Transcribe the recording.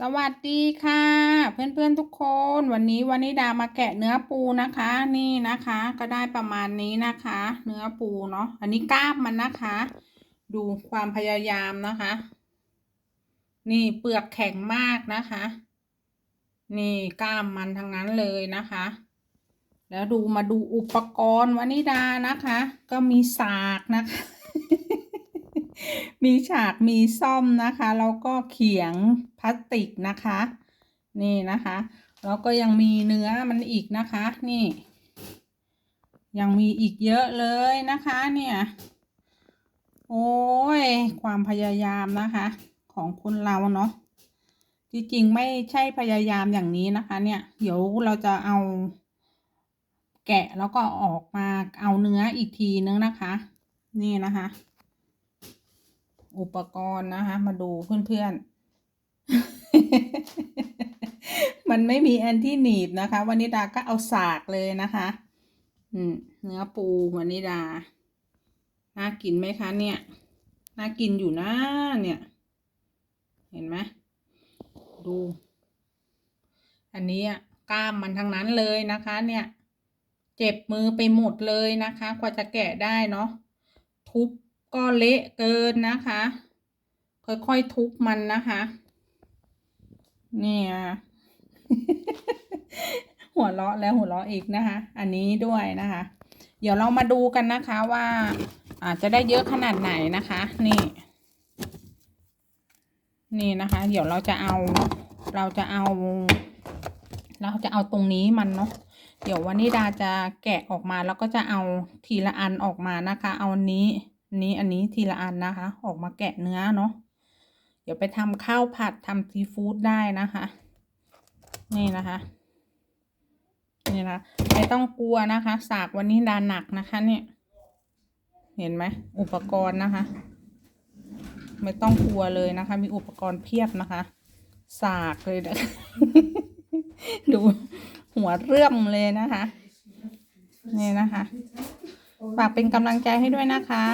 สวัสดีค่ะ เพื่อนๆทุกคนวันนี้วันนี้ดามาแกะเนื้อปูนะคะ นี่นะคะ ก็ได้ประมาณนี้นะคะ เนื้อปูเนาะอันนี้กล้ามมันนะคะ ดูความพยายามนะคะ นี่เปลือกแข็งมากนะคะ นี่กล้ามมันทั้งนั้นเลยนะคะ แล้วดูมาดูอุปกรณ์วานิดานะคะ ก็มีสากนะคะ มีฉากมีซ่อมนะคะแล้วก็เขียงพลาสติกนะคะ นี่นะคะแล้วก็ยังมีเนื้อมันอีกนะคะ นี่ ยังมีอีกเยอะเลยนะคะ เนี่ย โอ้ย ความพยายามนะคะ ของคนเราเนาะจริงๆไม่ใช่พยายามอย่างนี้นะคะ เนี่ย เดี๋ยวเราจะเอาแกะแล้วก็ออกมาเอาเนื้ออีกทีนึงนะคะ นี่นะคะ อุปกรณ์นะคะ มาดูเพื่อนๆ มันไม่มีอันที่หนีบนะคะวานิดาก็เอาสากเลยนะคะ อืม เนื้อปูวานิดา น่ากินไหมคะเนี่ย น่ากินอยู่นะเนี่ย เห็นไหมดู อันนี้อะกล้ามมันทั้งนั้นเลยนะคะ เนี่ย เจ็บมือไปหมดเลยนะคะ กว่าจะแกะได้เนาะทุบ ก็เละเกินนะคะ ค่อยๆทุบมันนะคะ เนี่ยหัวเราะแล้วหัวเราะอีกนะคะ อันนี้ด้วยนะคะ เดี๋ยวเรามาดูกันนะคะว่าอาจจะได้เยอะขนาดไหนนะคะ นี่ นี่นะคะ เดี๋ยวเราจะเอา เราจะเอา เราจะเอาตรงนี้มันเนาะเดี๋ยววันนี้ดาจะแกะออกมาแล้วก็จะเอาทีละอันออกมานะคะ เอาอันนี้ นี้อันนี้ทีละอันนะคะ ออกมาแกะเนื้อเนาะเดี๋ยวไปทำข้าวผัดทำซีฟู้ดได้นะคะ นี่นะคะนี่นะไม่ต้องกลัวนะคะสากวันนี้ดาหนักนะคะ เนี่ย เห็นไหมอุปกรณ์นะคะ ไม่ต้องกลัวเลยนะคะ มีอุปกรณ์เพียบนะคะ สากเลยนะดูหัวเรื่อมเลยนะคะ นี่นะคะ ฝากเป็นกำลังใจให้ด้วยนะคะ